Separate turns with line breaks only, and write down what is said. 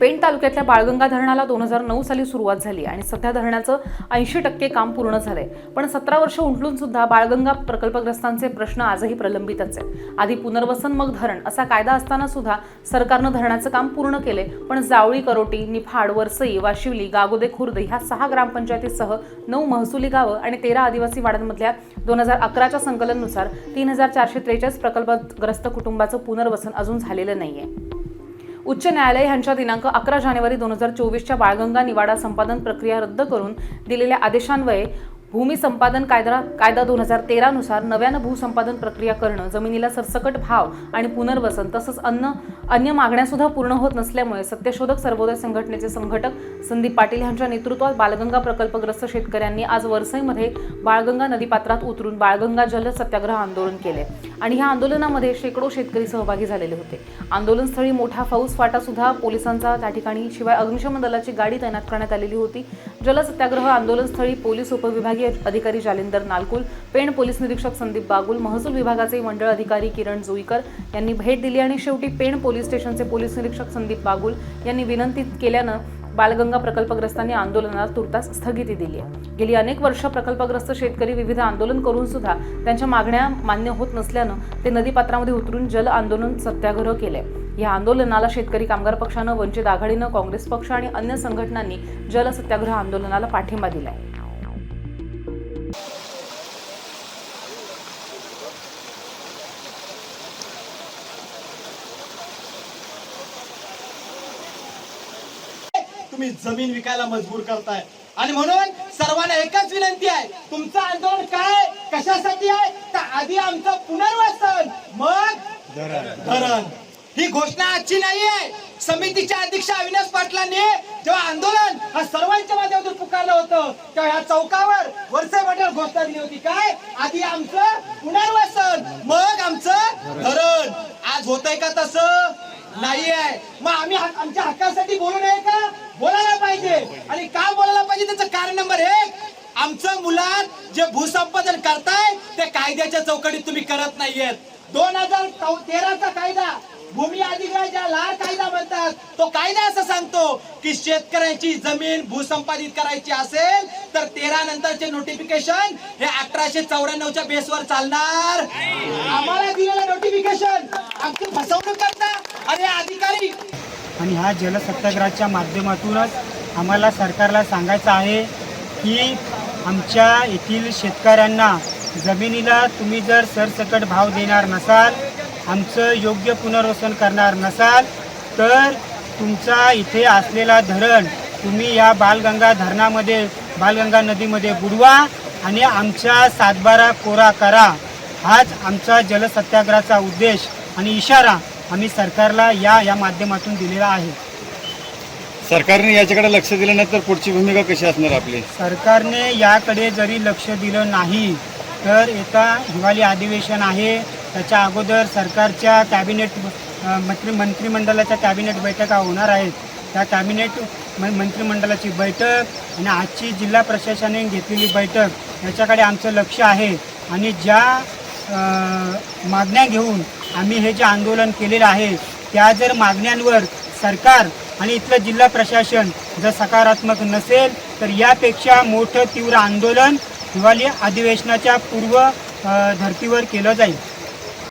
पेण तालुक्यातल्या बाळगंगा धरणाला दोन हजार नऊ साली सुरुवात झाली आणि सध्या धरणाचं ऐंशी टक्के काम पूर्ण झालंय. पण सतरा वर्ष उंटलून सुद्धा बाळगंगा प्रकल्पग्रस्तांचे प्रश्न आजही प्रलंबितच आहेत. आधी पुनर्वसन मग धरण असा कायदा असताना सुद्धा सरकारनं धरणाचं काम पूर्ण केले पण जावळी करोटी निफाड वरसई वाशिवली गागोदे खुर्द ह्या सहा ग्रामपंचायतीसह नऊ महसुली गावं आणि तेरा आदिवासी वाड्यांमधल्या दोन हजार अकराच्या संकलननुसार तीन हजार चारशे त्रेचाळीस प्रकल्पग्रस्त कुटुंबाचं पुनर्वसन अजून झालेलं नाहीये. उच्च न्यायालय यांच्या दिनांक अकरा जानेवारी दोन हजार चोवीसच्या बाळगंगा निवाडा संपादन प्रक्रिया रद्द करून दिलेल्या आदेशान्वये भूमी संपादन कायदा कायदा दोन हजार तेरानुसार नव्यानं भूसंपादन प्रक्रिया करणं जमिनीला सरसकट भाव आणि पुनर्वसन तसंच अन्न अन्य मागण्यासुद्धा पूर्ण होत नसल्यामुळे सत्यशोधक सर्वोदय संघटनेचे संघटक संदीप पाटील यांच्या नेतृत्वात बाळगंगा प्रकल्पग्रस्त शेतकऱ्यांनी आज वरसईमध्ये बाळगंगा नदीपात्रात उतरून बाळगंगा जल सत्याग्रह आंदोलन केले. आणि ह्या आंदोलनामध्ये शेकडो शेतकरी सहभागी झालेले होते. आंदोलनस्थळी मोठा फौज फाटा सुद्धा पोलिसांचा त्या ठिकाणी शिवाय अग्निशमन दलाची गाडी तैनात करण्यात आलेली होती. जलसत्याग्रह आंदोलनस्थळी पोलीस उपविभागीय अधिकारी जालिंदर नालकुल पेण पोलीस निरीक्षक संदीप बागुल महसूल विभागाचे मंडळ अधिकारी किरण जोईकर यांनी भेट दिली आणि शेवटी पेण पोलीस स्टेशनचे पोलीस निरीक्षक संदीप बागुल यांनी विनंती केल्यानं बालगंगा प्रकल्पग्रस्तांनी आंदोलनाला तुर्तास स्थगिती दिली आहे. गेली अनेक वर्ष प्रकल्पग्रस्त शेतकरी विविध आंदोलन करून सुद्धा त्यांच्या मागण्या मान्य होत नसल्यानं ते नदीपात्रामध्ये उतरून जल आंदोलन सत्याग्रह केले या आंदोलनाला शेतकरी कामगार पक्षानं वंचित आघाडीनं काँग्रेस पक्ष आणि अन्य संघटनांनी जल सत्याग्रह आंदोलनाला पाठिंबा दिलाय.
तुम्ही जमीन विकायला मजबूर करताय. आणि म्हणून सर्वांना एकच विनंती आहे तुमचं आंदोलन काय कशासाठी आहे तर आधी आमचं पुनर्वसन. मग धरण. ही घोषणा आजची नाही आहे. समितीच्या अध्यक्ष अविनाश पाटलांनी जेव्हा आंदोलन हा सर्वांच्या माध्यमातून पुकारलं होतं तेव्हा ह्या चौकावर वरचे पाटील घोषणा दिली होती. काय? आधी आमचं पुनर्वसन मग आमचं धरण. आज होतंय का तसं? नाही आहे मग आम्ही आमच्या हक्कासाठी बोलू नये का? बोलायला पाहिजे. आणि का बोलायला पाहिजे त्याचं कारण नंबर एक आमचं मुलात जे भूसंपादन करताय ते कायद्याच्या चौकटीत तुम्ही करत नाहीयेत. दोन हजार तेराचा कायदा भूमी अधिकाराच्या लाल कायदा म्हणतात तो कायदा असं सांगतो की शेतकऱ्यांची जमीन भूसंपादित करायची असेल तर तेरा नंतरचे नोटिफिकेशन हे अठराशे चौऱ्याण्णवच्या बेसवर चालणार. आम्हाला दिलेलं नोटिफिकेशन आमची फसवणूक करता. अरे अधिकारी!
आणि ह्या जलसत्याग्रहाच्या माध्यमातूनच आम्हाला सरकारला सांगायचं आहे की आमच्या येथील शेतकऱ्यांना जमिनीला तुम्ही जर सरसकट भाव देणार नसाल आमचं योग्य पुनर्वसन करणार नसाल तर तुमचा इथे असलेला धरण तुम्ही या बालगंगा धरणामध्ये बालगंगा नदीमध्ये बुडवा आणि आमच्या सातबारा कोरा करा. हाच आमचा जलसत्याग्रहाचा उद्देश आणि इशारा. आम्ही सरकारला या या माध्यमातून दिलेला आहे.
सरकारने याच्याकडे लक्ष दिलं नाही तर पुढची भूमिका कशी असणार आपली?
सरकारने याकडे जरी लक्ष दिलं नाही तर एका हिवाळी अधिवेशन आहे. त्याच्या अगोदर सरकारच्या कॅबिनेट मंत्री मंत्रिमंडळाच्या कॅबिनेट बैठका होणार आहेत. त्या कॅबिनेट मंत्रिमंडळाची बैठक आणि आजची जिल्हा प्रशासनाने घेतलेली बैठक याच्याकडे आमचं लक्ष आहे. आणि ज्या मागण्या घेऊन आम्ही हे जे आंदोलन केलेलं आहे त्या जर मागण्यांवर सरकार आणि इथलं जिल्हा प्रशासन जर सकारात्मक नसेल तर यापेक्षा मोठं तीव्र आंदोलन हिवाळी अधिवेशनाच्या पूर्व धर्तीवर केलं जाईल.